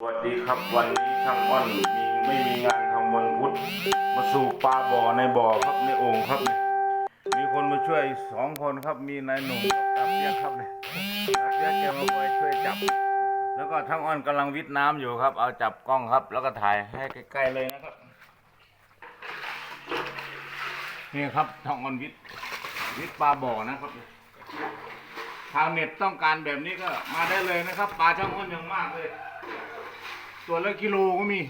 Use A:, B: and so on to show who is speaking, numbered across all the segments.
A: สวัสดีครับวันนี้ช่างอ้อนมีไม่มีงานทำวันพุธมาสู่ปลาบ่อในบ่อครับในโอ่งครับนี่มีคนมาช่วยสองคนครับมีนายหนุ่มกับตาเปียกครับเนี่ยตาเปียกแกมาคอยช่วยจับ แล้วก็ช่างอ้อนกำลังวิทน้ำอยู่ครับ เอาจับกล้องครับ แล้วก็ถ่ายให้ใกล้ๆเลยนะครับนี่ครับช่างอ้อนวิทวิทปลาบ่อนะครับชาวเน็ตต้องการแบบนี้ก็มาได้เลยนะครับ ปลาช่างอ้อนอย่างมากเลย ตัวละกิโลก็มี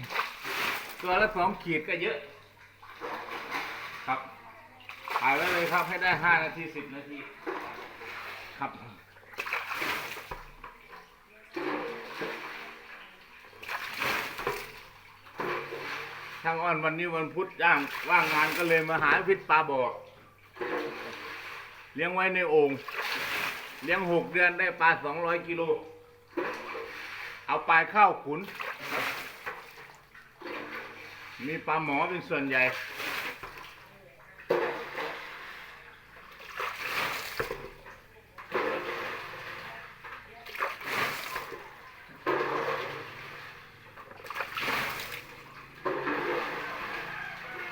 A: ตัวละสองขีดก็เยอะ ครับถ่ายไว้เลยครับให้ได้ห้านาทีสิบนาที ครับช่างอ้อนวันนี้วันพุธย่างว่างงานก็เลยมาหาพิษปลาบ่อเลี้ยงไว้ในโอ่งเลี้ยงหกเดือนได้ปลาสองร้อยกิโล เอาปลายข้าวขุน มีปลาหมอเป็นส่วนใหญ่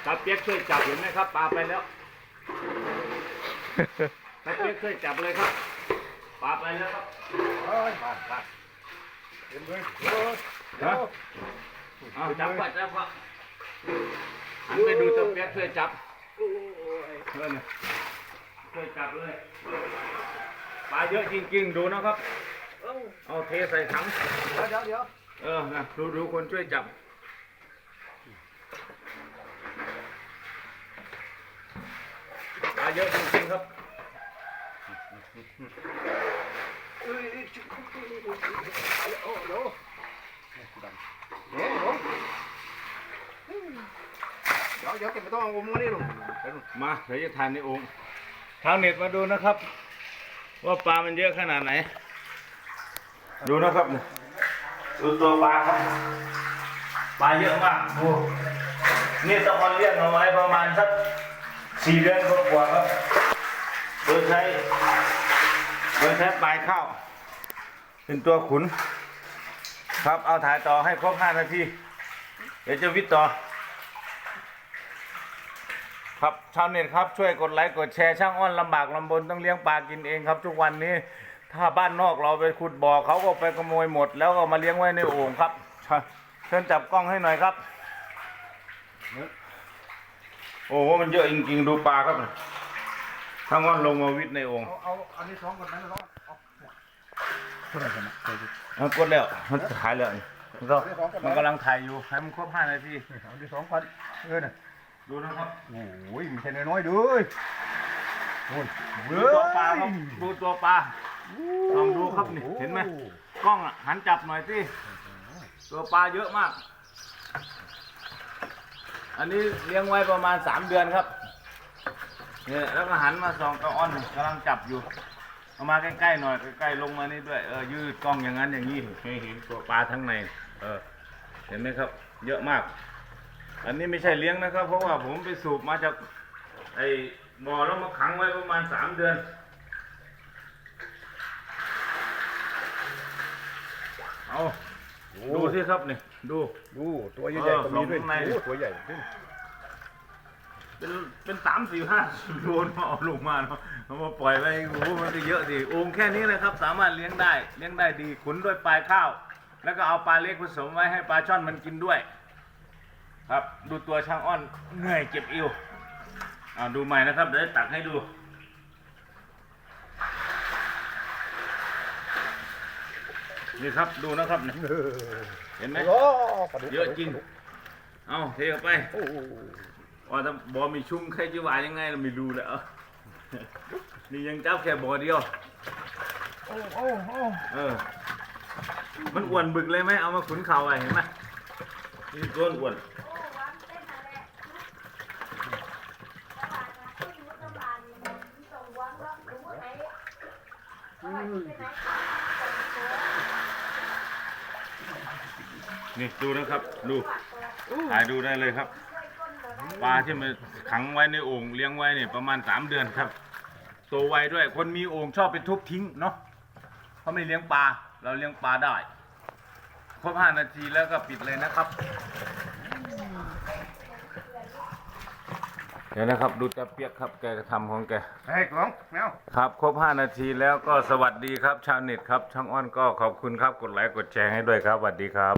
A: ตาเปียกช่วยจับเห็นไหมครับปลาไปแล้ว ตาเปียกช่วยจับเลยครับ ปลาไปแล้วครับ
B: เฮ้ยผ่านผ่านเห็นเลยเออ
A: ฮะเอาจับก่อนจับก่อน หันไปดูตาเปียกช่วยจับ
B: โอ้ย
A: เพื่อนน่ะช่วยจับเลยปลาเยอะจริงๆดูนะครับ
B: เอ้า
A: เอาเทใส่ถัง
B: เดี๋ยวเดี๋ยวเดี๋ยว
A: เออนะดูดูคนช่วยจับปลาเยอะจริงๆครับ
B: เอ้ยชุบโอ้เดี๋ยวเดี๋ยวเดี๋ยวเดี๋ ยวเดี๋ยวเก็บไม่ต้องเอาอมมานี่หรอกเดี๋ยว
A: มาเดี๋ยวจะทานในโองค์ชาวเน็ตมาดูนะครับ ว่าปลามันเยอะขนาดไหน ดูนะครับนี่ดูตัวปลาครับปลาเยอะมากดูนี่ตะออนเลี้ยงเอาไว้ประมาณสักสี่เดือนกว่าๆครับโดยใช้โดยใช้ปลายข้าวเป็นตัวขุน ครับเอาถ่ายต่อให้ครบห้านาที เดี๋ยวจะวิทย์ต่อ ครับชาวเน็ตครับช่วยกดไลค์กดแชร์ช่างอ้อนลำบากลำบนต้องเลี้ยงปลากินเองครับ ทุกวันนี้ถ้าบ้านนอกเราไปขุดบ่อเขาก็ไปขโมยหมด แล้วก็มาเลี้ยงไว้ในโอ่งครับเชิญเชิญจับกล้องให้หน่อยครับ โอ้โหมันเยอะจริงๆดูปลาครับช่างอ้อนลงมาวิทย์ในโอ่ง
B: เอาเอาอันนี้สองคนนั้นแล้วเอาเท่าไหร่กันนะ
A: มันกดแล้วมันถ่ายแล้วนี่มันก็มันกำลังถ่ายอยู่ให้มันครบห้านาที
B: เอาอันนี้สองพันเออน่ะ
A: ดูนะครับ
B: โอ้ยมีแค่น้อยๆด้วยโอ้ย
A: ดูตัวปลาครับดูตัวปลาลองดูครับนี่เห็นไหมกล้องอะหันจับหน่อยสิตัวปลาเยอะมาก อันนี้เลี้ยงไว้ประมาณสามเดือนครับเนี่ยแล้วก็หันมาส่องตะอ้อนกำลังจับอยู่เอามาใกล้ๆหน่อยใกล้ๆลงมานี่ด้วยเออยืดกล้องอย่างนั้นอย่างนี้ให้เห็นตัวปลาทั้งในเออเห็นไหมครับ เยอะมาก อันนี้ไม่ใช่เลี้ยงนะครับ เพราะว่าผมไปสูบมาจากไอ้บ่อแล้วมาขังไว้ประมาณสามเดือน เอาดูสิครับนี่ดู
B: ดูตัวใหญ่ๆก็มีด้วย
A: เออข้างใน
B: โอ้ตัวใหญ่ขึ้น
A: เป็นเป็นสามสี่ห้าโลนมาเอาลงมาเนาะเอามาปล่อยไว้โอ้โหมันก็เยอะดิโอ่งแค่นี้เลยครับ สามารถเลี้ยงได้ เลี้ยงได้ดีขุนด้วยปลายข้าว แล้วก็เอาปลาเล็กผสมไว้ให้ปลาช่อนมันกินด้วย ครับ ดูตัวช่างอ้อนเหนื่อยเจ็บอิวอ่าดูใหม่นะครับ เดี๋ยวตักให้ดู นี่ครับดูนะครับนี่
B: เออ
A: เห็นไหม
B: โอ้ปลาดุก
A: เยอะจริง เอาเทเข้าไป
B: โอ้โห
A: ว่าถ้าบอมีชุ่มใครจะว่ายังไงเราไม่รู้แล้วนี่ยังจับแค่บอเดียว
B: โอ้โอ้โอ้
A: เออ มันอ้วนบึกเลยไหมเอามาขุนเข่าไว้เห็นไหมนี่ตัวอ้วน นี่ดูนะครับ ดูถ่ายดูได้เลยครับ ปลาที่มันขังไว้ในโอ่งเลี้ยงไว้เนี่ยประมาณสามเดือนครับโตไวด้วย คนมีโอ่งชอบไปทุบทิ้งเนาะเขาไม่เลี้ยงปลา เราเลี้ยงปลาได้ ครบห้านาทีแล้วก็ปิดเลยนะครับ ดี๋ยวนะครับ ดูตาเปียกครับแกกระทำของแก
B: เฮ้ยกองแมว
A: ครับครบ 5 นาทีแล้วก็สวัสดีครับชาวเน็ตครับช่างอ้อนก็ขอบคุณครับกดไลค์กดแชร์ให้ด้วยครับสวัสดีครับ